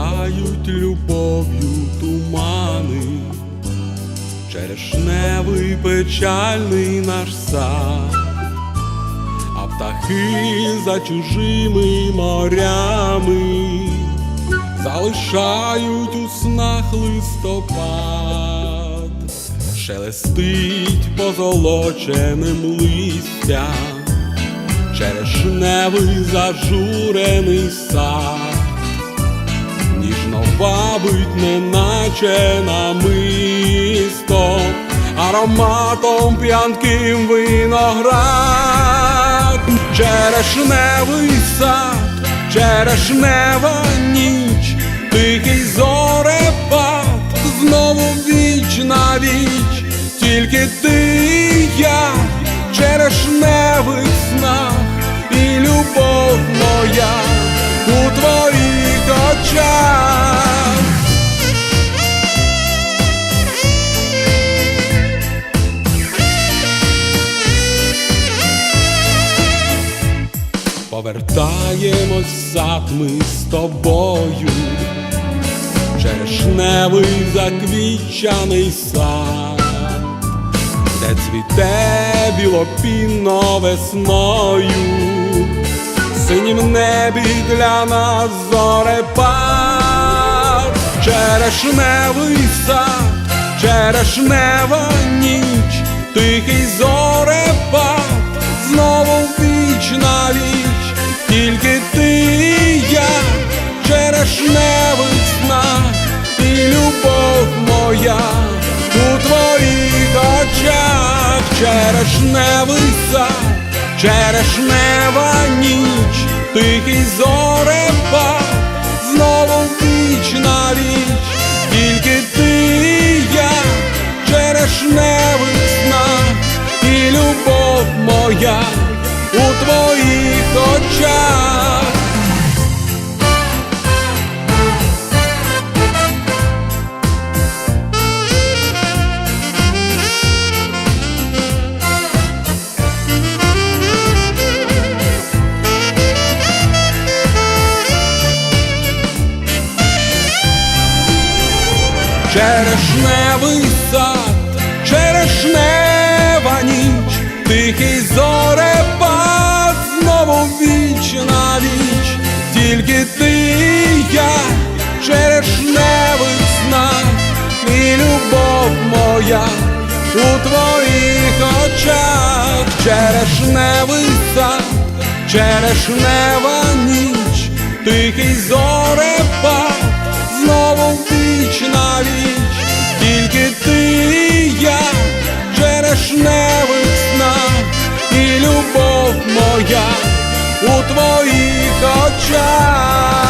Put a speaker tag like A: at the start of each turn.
A: сяють любов'ю тумани, черешневий печальний наш сад, а птахи за чужими морями залишають у снах листопад, шелестить позолоченим листям, черешневий зажурений сад вабить, неначе намисто, ароматом п'янким виноград, черешневий сад, черешнева ніч, тихий зорепад, знову віч на віч, тільки ти і я, черешневих снах, і любов моя у твоїх очах. Повертаємось в сад ми з тобою, черешневий заквічаний сад, де цвіте білопінно весною, синім небі для нас зорепад, черешневий сад, черешнева ніч, тихий зорепад, знову віч на віч, черешневий сад, черешнева ніч, тихий зорепа, знову віч на віч, тільки ти і я, черешневий снах, і любов моя у твоїх очах. Черешневий сад, черешнева ніч, тихий зорепад, знову віч на віч, тільки ти і я, в черешневих снах, і любов моя у твоїх очах, черешневий сад, черешнева ніч, тихий зорепад, моя у твоїх очах.